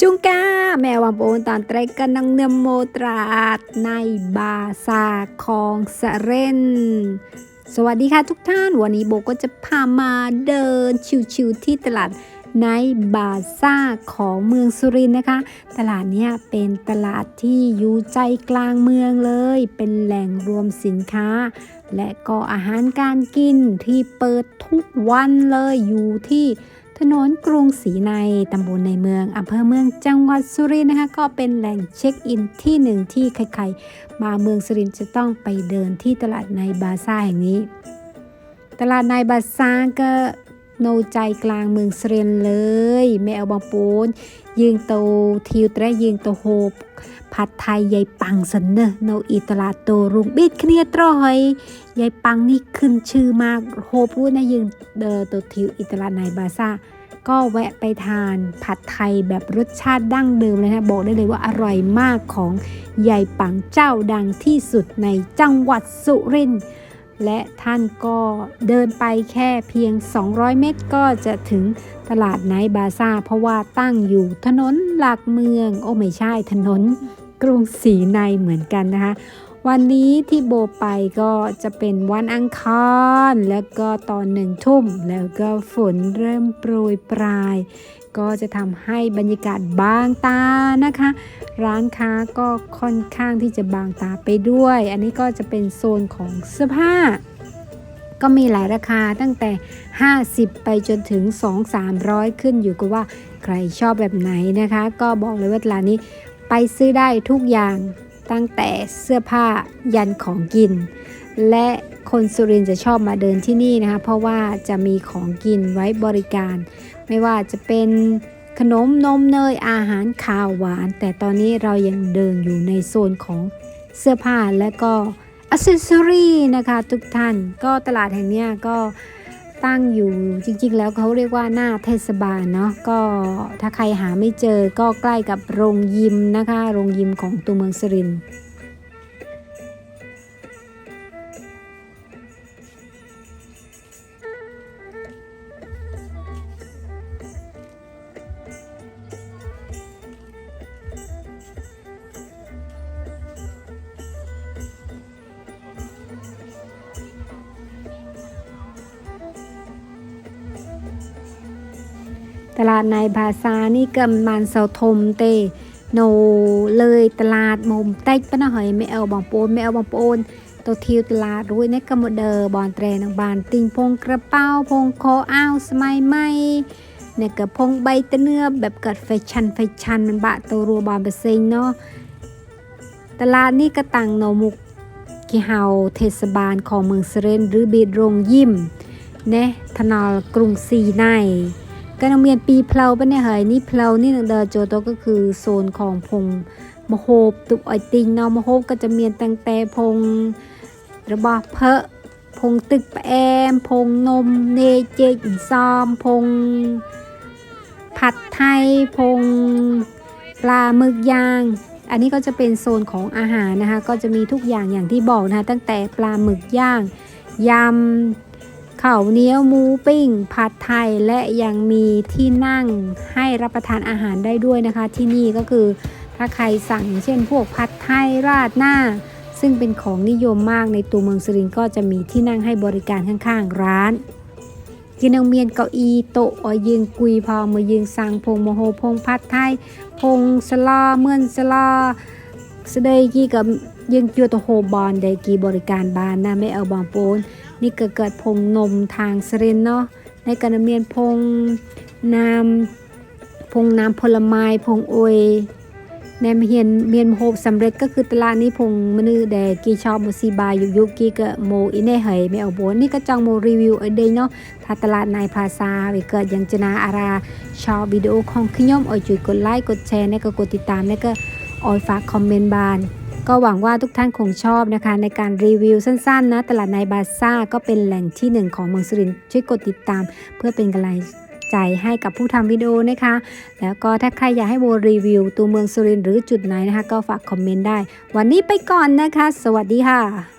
จุงกาแม่วังโปนตอนเตรกกันนังเนมโมตราดในบาซาของสะเรนสวัสดีค่ะทุกท่าน วันนี้โบก็จะพามาเดินชิวๆที่ตลาดในบาซ่าของเมืองสุรินทร์นะคะ ตลาดเนี้ยเป็นตลาดที่อยู่ใจกลางเมืองเลย เป็นแหล่งรวมสินค้า และก็อาหารการกินที่เปิดทุกวันเลยอยู่ที่ ถนนกรุงศรีในตำบลในเมืองอำเภอเมืองจังหวัดสุรินทร์นะคะ ก็เป็นแหล่งเช็คอินที่หนึ่งที่ใครๆ มาเมืองสุรินทร์จะต้องไปเดินที่ตลาดในบาซ่าแห่งนี้ ตลาดในบาซ่าก็ โนใจกลางเมืองสุรินเลยแม่เอาบางปูนยิงโตทิวแตรยิงโตโฮบผัดไทยยายปังสนเนอโนอีตลาดโตรุงบิดเคลียตรอยยายปังนี่ขึ้นชื่อมากโฮบรู้นะยิงเดอโตทิวอิตลาดในบาซ่าก็แวะไปทานผัดไทยแบบรสชาติดั้งเดิมเลยนะบอกได้เลยว่าอร่อยมากของยายปังเจ้าดังที่สุดในจังหวัดสุรินทร์ และท่านก็เดินไปแค่เพียง 200 เมตรก็จะถึงตลาดไนท์บาซ่า เพราะว่าตั้งอยู่ถนนหลักเมือง โอ้ไม่ใช่ถนนกรุงศรีในเหมือนกันนะคะ วันนี้ที่โบไปก็จะเป็นวันอังคาร แล้วก็ตอนหนึ่งทุ่ม แล้วก็ฝนเริ่มโปรยปลาย ก็จะทำให้บรรยากาศบางตานะคะ ร้านค้าก็ค่อนข้างที่จะบางตาไปด้วย อันนี้ก็จะเป็นโซนของเสื้อผ้า ก็มีหลายราคาตั้งแต่ 50 ไปจนถึง 2-300 ขึ้นอยู่กับว่าใครชอบแบบไหนนะคะ ก็บอกเลยว่าร้านนี้ไปซื้อได้ทุกอย่างตั้งแต่เสื้อผ้ายันของกิน และ คนสุรินทร์จะชอบมาเดินที่นี่นะคะ เพราะว่าจะมีของกินไว้บริการ ไม่ว่าจะเป็นขนมนมเนยอาหารข้าวหวาน แต่ตอนนี้เรายังเดินอยู่ในโซนของเสื้อผ้าและก็อัซเซอรี่นะคะทุกท่านก็ตลาดแห่งนี้ก็ตั้งอยู่จริงๆ แล้วเขาเรียกว่าหน้าเทศบาลเนาะก็ถ้าใครหาไม่เจอก็ใกล้กับโรงยิมนะคะ โรงยิมของตัวเมืองสุรินทร์ ตลาดในภาษานี่กำมันเสาทมเตโนเลยตลาดมุมเต็กปะนะหอยไม่เอาบองโปนไม่เอาบองโปนตัวทิวตลาดรู้ในกำมเดอบอนเตรนังบานติงพงกระเป๋าพงคออ้าวสมัยใหม่เนี่ยกับพงใบตะเนื้อแบบเกิดแฟชันแฟชันมันบะตัวรัวบอนเปเซ็นเนาะตลาดนี่ก็ตังโนมุกกิเฮาเทศบาลของเมืองสเรนหรือบีดรงยิมเนะถนนกรุงศรีใน การเรียนปีเพลาปะเนี่ยเฮ้ยนี่เพลานี่หนึ่งเดอโจโตก็คือโซนของพงมโหบตุบอ้อยติงเนาะมโหบก็จะเมียนตั้งแต่พงระบาเพะพงตึกแอม พงนมเนเจอินซอม พง ผัดไทย พงปลาหมึกย่าง อันนี้ก็จะเป็นโซนของอาหารนะคะ ก็จะมีทุกอย่างอย่างที่บอกนะคะ ตั้งแต่ปลาหมึกย่างยำ ข้าวเหนียวหมูปิ้งผัดไทยและยังมีที่นั่งให้รับประทานอาหารได้ด้วยนะคะ ที่นี่ก็คือถ้าใครสั่งเช่นพวกผัดไทยราดหน้า ซึ่งเป็นของนิยมมากในตัวเมืองสุรินทร์ก็จะมีที่นั่งให้บริการข้างๆร้านกินเอาเมียนเก้าอี้โต๊ะอยืงกุยพอมายืงสั่งพงโมโหพงผัดไทย พงสลาเมื่อนสลาสเดยกีกับยังจัวตะโฮบอลได้กีบริการบานนะไม่เอาบางโปน นี่เก็เกิดพงนมทางสรินเนาะในกรดำเนินพงน้ำพงน้ำผลไม้พงอวยในมเฮียนเมียนโฮบสำเร็จก็คือตลาดนี้พงมนือแดกีชอบมซีบายอยุยุกีก็โมอินเนเหยไม่เอาบนนี่ก็จังโมรีวิวไอเดยเนาะถ้าตลาดในภาษาไปเกิดยังจนาอาราชอบวิดีโอของขยมออยจุยกดไลค์กดแชร์และก็กดติดตามและก็ออยฝากคอมเมนต์บาน ก็หวังว่าทุกท่านคงชอบนะคะ ในการรีวิวสั้นๆนะตลาดนายบาซ่าก็เป็นแหล่งที่หนึ่งของเมืองสุรินทร์ช่วยกดติดตาม เพื่อเป็นกำลังใจให้กับผู้ทำวิดีโอนะคะ แล้วก็ถ้าใครอยากให้โบรีวิว ตัวเมืองสุรินทร์หรือจุดไหนนะคะ ก็ฝากคอมเมนต์ได้ วันนี้ไปก่อนนะคะ สวัสดีค่ะ